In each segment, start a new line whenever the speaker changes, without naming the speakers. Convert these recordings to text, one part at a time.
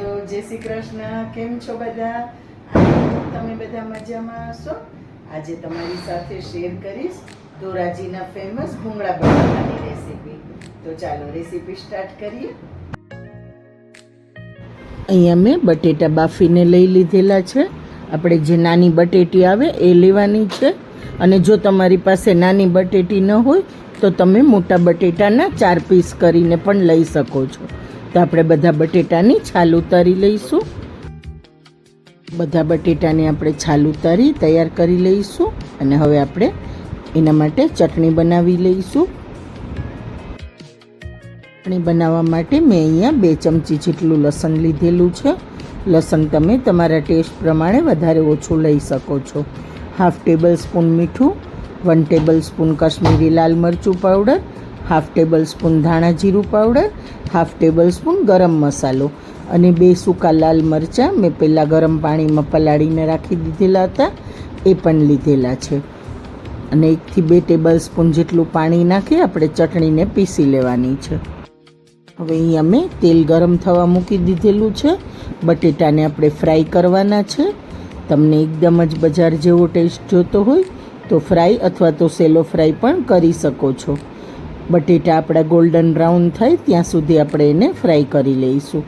જય શ્રી કૃષ્ણ. કેમ છો બધા? તમે બધા મજામાં હશો? આજે તમારી સાથે શેર કરીશ ધોરાજીના ફેમસ ભૂંગળા બટાકાની રેસીપી તો ચાલો રેસીપી સ્ટાર્ટ કરીએ. અહીંયા મેં બટેટા બાફીને લઈ લીધેલા છે. આપણે જે નાની બટેટી આવે એ લેવાની છે. અને જો તમારી પાસે નાની બટેટી ન હોય, તો તમે મોટા બટેટાના ચાર પીસ કરીને પણ લઈ શકો છો. તો આપણે બધા બટેટાની છાલ ઉતારી લઈશું. બધા બટેટાની આપણે છાલ ઉતારી તૈયાર કરી લઈશું અને હવે આપણે એના માટે ચટણી બનાવી લઈશું. ચટણી બનાવવા માટે મેં અહીંયા બે ચમચી જેટલું લસણ લીધેલું છે. લસણ તમે તમારા ટેસ્ટ પ્રમાણે વધારે ઓછું લઈ શકો છો. હાફ ટેબલ સ્પૂન મીઠું, વન ટેબલ સ્પૂન કાશ્મીરી લાલ મરચું પાવડર હાફ ટેબલ સ્પૂન ધાણા જીરું પાવડર, હાફ ટેબલ સ્પૂન ગરમ મસાલો અને બે સૂકા લાલ મરચાં મેં પહેલાં ગરમ પાણીમાં પલાળીને રાખી દીધેલા હતા. એ પણ લીધેલા છે. અને એકથી બે ટેબલ સ્પૂન જેટલું પાણી નાખી આપણે ચટણીને પીસી લેવાની છે. હવે અહીં અમે તેલ ગરમ થવા મૂકી દીધેલું છે. બટેટાને આપણે ફ્રાય કરવાના છે. તમને એકદમ જ બજાર જેવો ટેસ્ટ જોતો હોય તો ફ્રાય અથવા તો સેલો ફ્રાય પણ કરી શકો છો. બટેટા આપણા ગોલ્ડન બ્રાઉન થાય, ત્યાં સુધી આપણે એને ફ્રાય કરી લઈશું.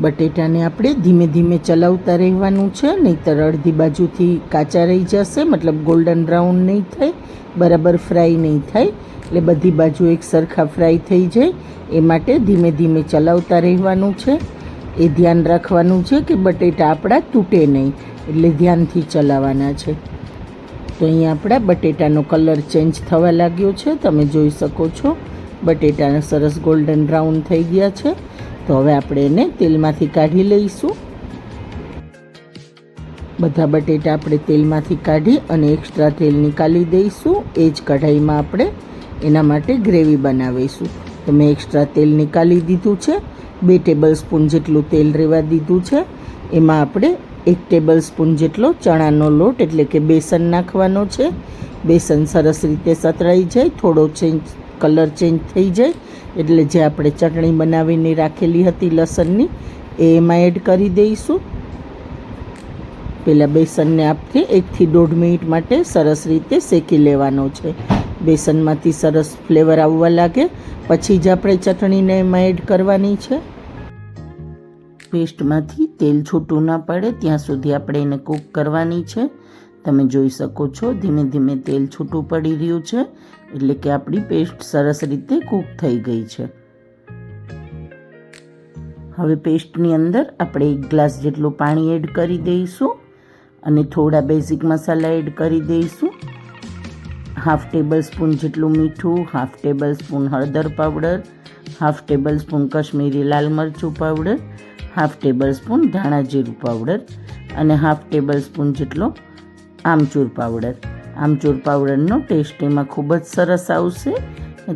બટેટાને આપણે ધીમે ધીમે ચલાવતા રહેવાનું છે, નહીંતર અડધી બાજુથી કાચા રહી જશે, મતલબ ગોલ્ડન બ્રાઉન નહીં થાય, બરાબર ફ્રાય નહીં થાય, એટલે બધી બાજુ એક સરખા ફ્રાય થઈ જાય. એ માટે ધીમે ધીમે ચલાવતા રહેવાનું છે. એ ધ્યાન રાખવાનું છે કે બટેટા આપણા તૂટે નહીં, એટલે ધ્યાનથી ચલાવવાના છે. તો અહીંયા આપણા બટેટાનો કલર ચેન્જ થવા લાગ્યો છે. તમે જોઈ શકો છો, બટેટાના સરસ ગોલ્ડન બ્રાઉન થઈ ગયા છે. તો હવે આપણે એને તેલમાંથી કાઢી લઈશું. બધા બટેટા આપણે તેલમાંથી કાઢી અને એક્સ્ટ્રા તેલ નીકાળી દઈશું. એ જ કઢાઈમાં આપણે એના માટે ગ્રેવી બનાવીશું. તો મેં એક્સ્ટ્રા તેલ નીકાળી દીધું છે. બે ટેબલ સ્પૂન જેટલું તેલ રહેવા દીધું છે. એમાં આપણે એક ટેબલ સ્પૂન જેટલો ચણાનો લોટ, એટલે કે બેસન નાખવાનો છે. બેસન સરસ રીતે સતરાઈ જાય, થોડો ચેન્જ કલર ચેન્જ થઈ જાય, એટલે જે આપણે ચટણી બનાવીને રાખેલી હતી લસણની એ એમાં એડ કરી દઈશું. પહેલાં બેસનને આપણે એકથી દોઢ મિનિટ માટે સરસ રીતે શેકી લેવાનો છે. બેસનમાંથી સરસ ફ્લેવર આવવા લાગે, પછી જ આપણે ચટણીને એમાં એડ કરવાની છે. પેસ્ટમાંથી તેલ છૂટું ના પડે, ત્યાં સુધી આપણે એને કૂક કરવાની છે. તમે જોઈ શકો છો, ધીમે ધીમે તેલ છૂટું પડી રહ્યું છે, એટલે કે આપણી પેસ્ટ સરસ રીતે કૂક થઈ ગઈ છે. હવે પેસ્ટની અંદર આપણે એક ગ્લાસ જેટલું પાણી એડ કરી દઈશું અને થોડા બેઝિક મસાલા એડ કરી દઈશું. હાફ ટેબલ સ્પૂન જેટલું મીઠું, હાફ ટેબલ સ્પૂન હળદર powder half tablespoon Kashmiri લાલ મરચું પાવડર, હાફ ટેબલ સ્પૂન ધાણા જીરું પાવડર અને હાફ ટેબલ સ્પૂન જેટલો આમચૂર પાવડર. આમચૂર પાવડરનો ટેસ્ટ એમાં ખૂબ જ સરસ આવશે.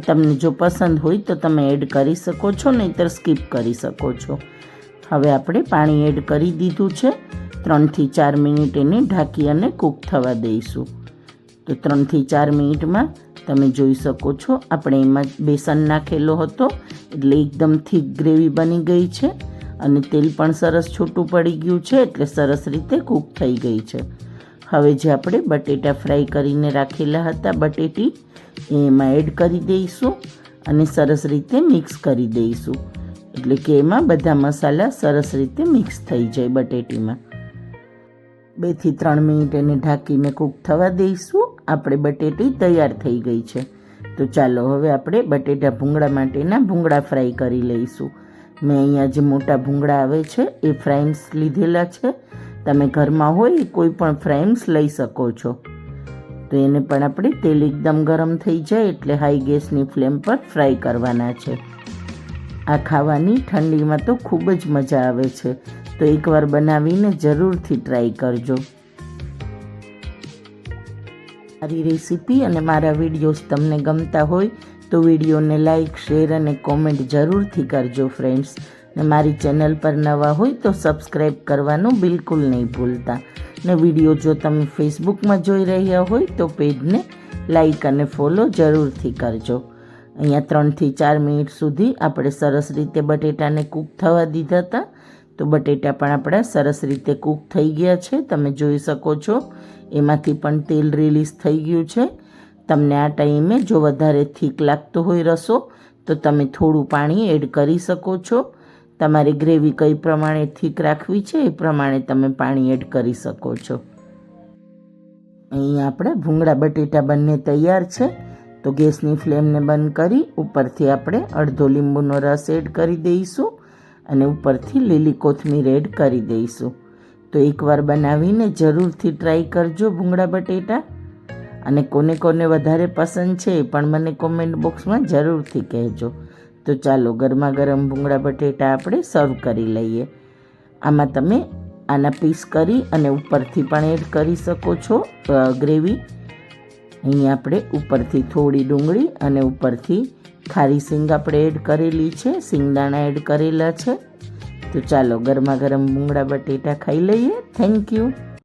તમને જો પસંદ હોય તો તમે એડ કરી શકો છો, નહીંતર સ્કીપ કરી શકો છો. હવે આપણે પાણી એડ કરી દીધું છે. ત્રણથી ચાર મિનિટ એને ઢાંકી અને કૂક થવા દઈશું. તો ત્રણથી ચાર મિનિટમાં તમે જોઈ શકો છો, આપણે એમાં બેસન નાખેલો હતો, એટલે એકદમ થીક ગ્રેવી બની ગઈ છે, અને તેલ પણ સરસ છૂટું પડી ગયું છે, એટલે સરસ રીતે કૂક થઈ ગઈ છે. હવે જે આપણે બટેટા ફ્રાય કરીને રાખેલા હતા બટેટી એમાં એડ કરી દઈશું અને સરસ રીતે મિક્સ કરી દઈશું. એટલે કે એમાં બધા મસાલા સરસ રીતે મિક્સ થઈ જાય બટેટીમાં. બેથી ત્રણ મિનિટ એને ઢાંકીને કૂક થવા દઈશું. આપણે બટેટી તૈયાર થઈ ગઈ છે. તો ચાલો હવે આપણે બટેટા ભૂંગળા માટેના ભૂંગળા ફ્રાય કરી લઈશું. મેં અહીંયા જે મોટા ભૂંગળા આવે છે, એ ફ્રાઈમ્સ લીધેલા છે. તમે ઘરમાં હોય, કોઈ પણ ફ્રાઈમ્સ લઈ શકો છો. તો એને પણ આપણે તેલ એકદમ ગરમ થઈ જાય એટલે હાઈ ગેસની ફ્લેમ પર ફ્રાય કરવાના છે. આ ખાવાની ઠંડીમાં તો ખૂબ જ મજા આવે છે. તો એકવાર બનાવીને જરૂરથી ટ્રાય કરજો. મારી રેસીપી અને મારા વિડીયોઝ તમને ગમતા હોય તો વિડીયોને લાઇક શેર અને કોમેન્ટ જરૂરથી કરજો ફ્રેન્ડ્સ. ને મારી ચેનલ પર નવા હોય તો સબસ્ક્રાઈબ કરવાનું બિલકુલ નહીં ભૂલતા. ને વીડિયો જો તમે ફેસબુકમાં જોઈ રહ્યા હોય તો પેજને લાઈક અને ફોલો જરૂરથી કરજો. અહીંયા ત્રણથી ચાર મિનિટ સુધી આપણે સરસ રીતે બટેટાને કૂક થવા દીધા હતા. તો બટેટા પણ આપણા સરસ રીતે કૂક થઈ ગયા છે, તમે જોઈ શકો છો. એમાંથી પણ તેલ રિલીઝ થઈ ગયું છે. તમને આ ટાઈમે જો વધારે થીક લાગતો હોય રસો, તો તમે થોડું પાણી એડ કરી શકો છો. તમારી ગ્રેવી કઈ પ્રમાણે થીક રાખવી છે, એ પ્રમાણે તમે પાણી એડ કરી શકો છો. અહીંયા આપણે ભૂંગળા બટેટા બંને તૈયાર છે. તો ગેસની ફ્લેમને બંધ કરી ઉપરથી આપણે અડધો લીંબુનો રસ એડ કરી દઈશું. અને ઉપરથી લીલી કોથમીર એડ કરી દઈશું. તો એકવાર બનાવીને જરૂરથી ટ્રાય કરજો ભૂંગળા બટેટા. અને કોને કોને વધારે પસંદ છે એ પણ મને કોમેન્ટ બોક્સમાં જરૂરથી કહેજો. તો ચાલો ગરમા ગરમ ભૂંગળા બટેટા આપણે સર્વ કરી લઈએ. આમાં તમે આના પીસ કરી અને ઉપરથી પણ એડ કરી શકો છો ગ્રેવી. અહીં આપણે ઉપરથી થોડી ડુંગળી અને ઉપરથી ખારી સિંગ આપણે એડ કરેલી છે, સિંગદાણા એડ કરેલા છે. તો ચાલો ગરમા ગરમ મૂંગળા બટેટા ખાઈ લઈએ. Thank you